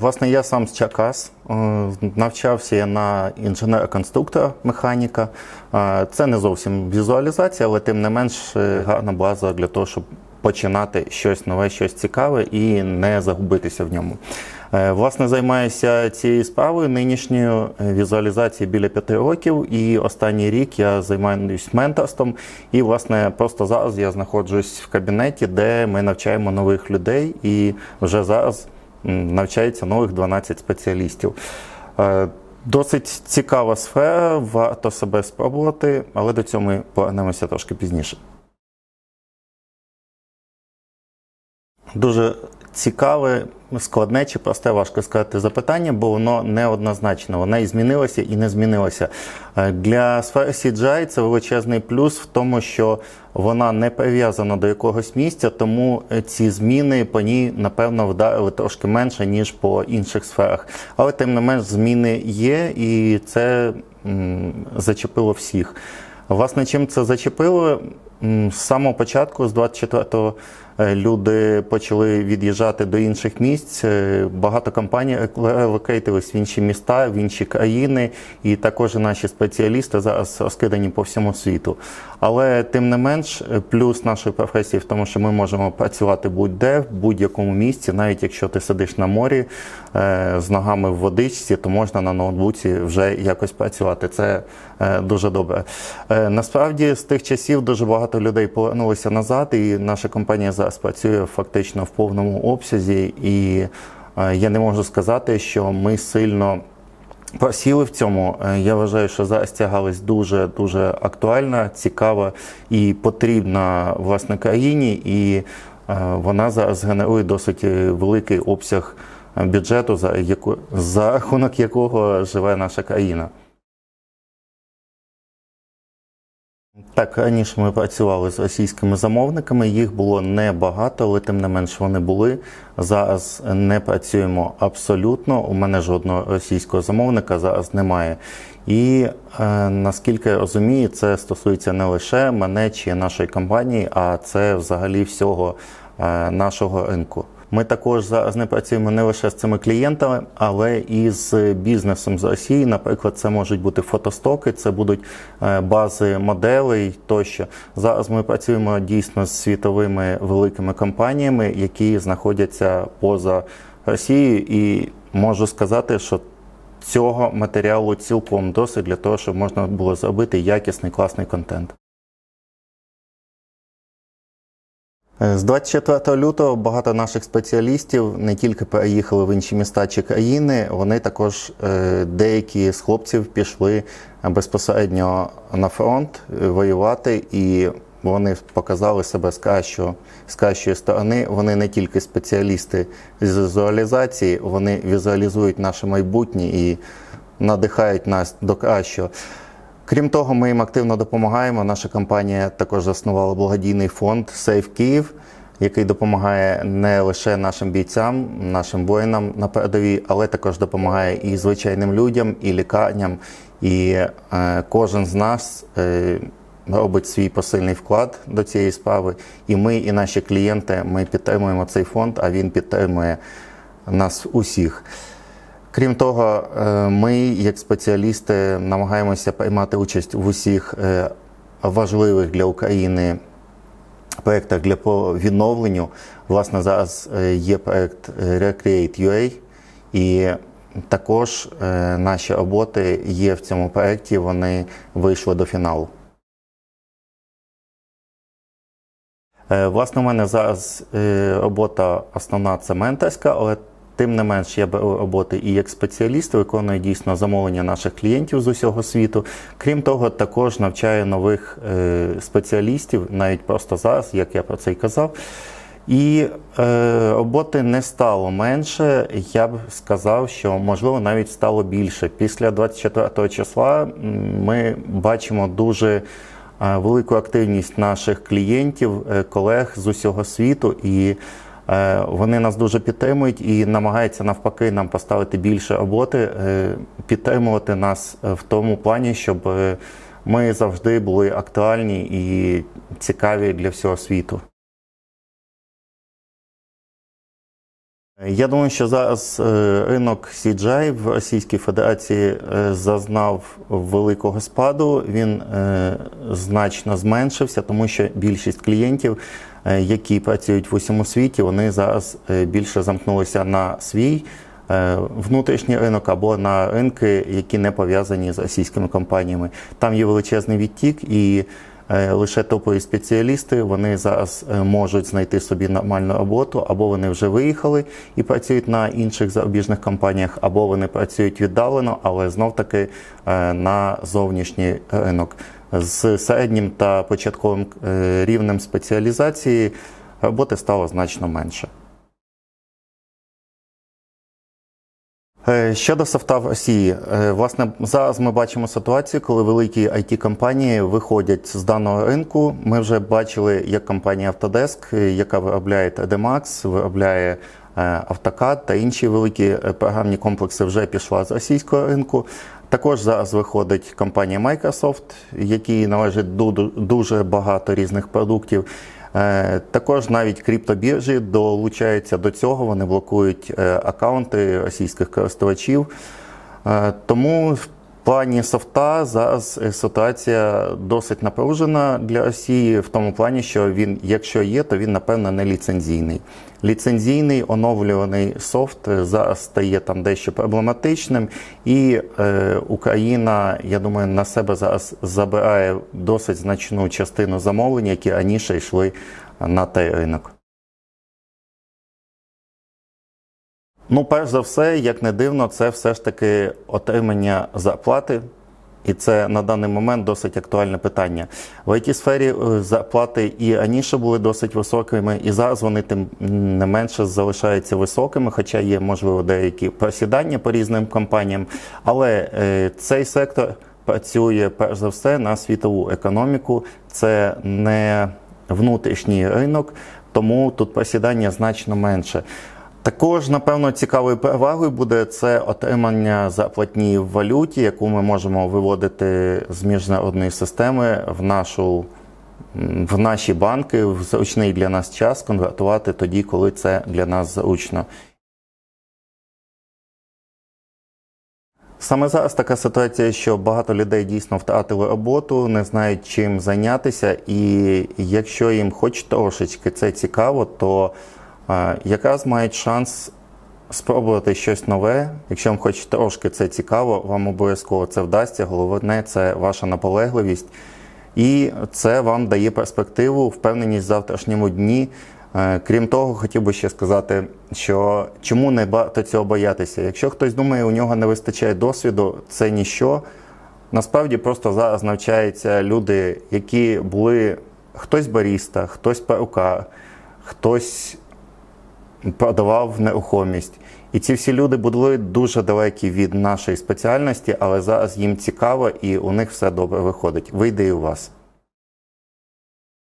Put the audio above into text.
Власне, я сам з Чакас. Е, Навчався я на інженера-конструктора механіка. Е, Це не зовсім візуалізація, але тим не менш е, гарна база для того, щоб починати щось нове, щось цікаве і не загубитися в ньому. Власне, займаюся цією справою нинішньою візуалізацією біля п'яти років, і останній рік я займаюся менторством. І, власне, просто зараз я знаходжусь в кабінеті, де ми навчаємо нових людей, і вже зараз навчається нових 12 спеціалістів. Е, Досить цікава сфера, варто себе спробувати, але до цього ми повернемося трошки пізніше. Дуже цікаве, складне чи просте, важко сказати запитання, бо воно неоднозначно. Вона і змінилася, і не змінилася. Е, Для сфери CGI це величезний плюс в тому, що вона не прив'язана до якогось місця, тому ці зміни по ній, напевно, вдарили трошки менше, ніж по інших сферах. Але тим не менш, зміни є, і це м, зачепило всіх. Власне, чим це зачепило? З самого початку, з 24-го, е, люди почали від'їжджати до інших місць. Е, Багато компаній релокейтились в інші міста, в інші країни, і також наші спеціалісти зараз розкидані по всьому світу. Але тим не менш, е, плюс нашої професії в тому, що ми можемо працювати будь-де, в будь-якому місці, навіть якщо ти сидиш на морі з ногами в водичці, то можна на ноутбуці вже якось працювати. Це дуже добре. Насправді з тих часів дуже багато людей повернулися назад, і наша компанія зараз працює фактично в повному обсязі. І е, я не можу сказати, що ми сильно. Просіли в цьому. Е, Я вважаю, що зараз ця галузь дуже дуже актуальна, цікава і потрібна власне країні, і е, вона зараз генерує досить великий обсяг бюджету, за яку за рахунок якого живе наша країна. Так, раніше ми працювали з російськими замовниками, їх було небагато, але тим не менш вони були. Зараз не працюємо абсолютно. У мене жодного російського замовника зараз немає. І е, наскільки я розумію, це стосується не лише мене чи нашої компанії, а це взагалі всього е, нашого ринку. Ми також зараз не працюємо не лише з цими клієнтами, але і з бізнесом з Росії. Наприклад, це можуть бути фотостоки, це будуть е, бази моделей тощо. Зараз ми працюємо дійсно з світовими великими компаніями, які знаходяться поза Росією, і можу сказати, що цього матеріалу цілком досить для того, щоб можна було зробити якісний класний контент. З 24 лютого багато наших спеціалістів не тільки переїхали в інші міста чи країни, вони також е, деякі з хлопців пішли безпосередньо на фронт е, воювати, і вони показали себе з кращого, з кращої сторони. Вони не тільки спеціалісти з візуалізації, вони візуалізують наше майбутнє і надихають нас до кращого. Крім того, ми їм активно допомагаємо. Наша компанія також заснувала благодійний фонд Сейф Київ, який допомагає не лише нашим бійцям, нашим воїнам на передовій, але також допомагає і звичайним людям, і лікарням. І е, кожен з нас е, робить свій посильний вклад до цієї справи. І ми, і наші клієнти, ми підтримуємо цей фонд, а він підтримує нас усіх. Крім того, е, ми, як спеціалісти, намагаємося приймати участь в усіх е, важливих для України проєктах для відновленню. Власне, зараз е, є проєкт е, Recreate.ua, і також наші роботи є в цьому проєкті, вони вийшли до фіналу. Власне, у мене зараз робота основна це менторська, але тим не менш я роботи і як спеціаліст, виконую дійсно замовлення наших клієнтів з усього світу. Крім того, також навчаю нових е, спеціалістів, навіть просто зараз, як я про це й казав. І е, роботи не стало менше. Я б сказав, що можливо навіть стало більше. Після 24 числа ми бачимо дуже е, велику активність наших клієнтів, е, колег з усього світу, і вони нас дуже підтримують і намагаються навпаки нам поставити більше роботи, е, підтримувати нас е, в тому плані, щоб е, ми завжди були актуальні і цікаві для всього світу. Я думаю, що зараз е, ринок CGI в Російській Федерації е, зазнав великого спаду. Він е, значно зменшився, тому що більшість клієнтів, які працюють в усьому світі, вони зараз більше замкнулися на свій внутрішній ринок або на ринки, які не пов'язані з російськими компаніями. Там є величезний відтік і. Е, Лише топові спеціалісти вони зараз е, можуть знайти собі нормальну роботу, або вони вже виїхали і працюють на інших зарубіжних компаніях, або вони працюють віддалено, але знов таки е, на зовнішній ринок. З середнім та початковим рівнем спеціалізації роботи стало значно менше. Щодо софта в Росії, Е, власне, зараз ми бачимо ситуацію, коли великі it компанії виходять з даного ринку. Ми вже бачили, як компанія Autodesk, е, яка виробляє 3D Max, виробляє е, AutoCAD та інші великі е, програмні комплекси, вже пішла з російського ринку. Також зараз виходить компанія Microsoft, якій належить ду- дуже багато різних продуктів. Е, Також навіть криптобіржі долучаються до цього, вони блокують е, акаунти російських користувачів. Е, Тому плані софта зараз ситуація досить напружена для Росії в тому плані, що він, якщо є, то він напевно не ліцензійний. Ліцензійний оновлюваний софт зараз стає там дещо проблематичним, і е, Україна, я думаю, на себе зараз забирає досить значну частину замовлень, які раніше йшли на той ринок. Ну, перш за все, як не дивно, це все ж таки отримання зарплати. І це на даний момент досить актуальне питання. В it сфері е, зарплати і раніше були досить високими, і зараз вони тим не менше залишаються високими, хоча є, можливо, деякі просідання по різним компаніям. Але е, цей сектор працює перш за все на світову економіку. Це не внутрішній ринок, тому тут просідання значно менше. Також, напевно, цікавою перевагою буде це отримання зарплатні в валюті, яку ми можемо виводити з міжнародної системи в нашу. В наші банки в зручний для нас час конвертувати тоді, коли це для нас зручно. Саме зараз така ситуація, що багато людей дійсно втратили роботу, не знають чим зайнятися, і якщо їм хоч трошечки це цікаво, то якраз мають шанс спробувати щось нове. Якщо вам хоч трошки це цікаво, вам обов'язково це вдасться. Головне це ваша наполегливість. І це вам дає перспективу, впевненість в завтрашньому дні. Е, Крім того, хотів би ще сказати, що чому не варто цього боятися. Якщо хтось думає, у нього не вистачає досвіду, це ніщо. Насправді просто зараз навчаються люди, які були хтось баріста, хтось перукар, хтось продавав нерухомість. І ці всі люди були дуже далекі від нашої спеціальності, але зараз їм цікаво і у них все добре виходить. Вийде і у вас.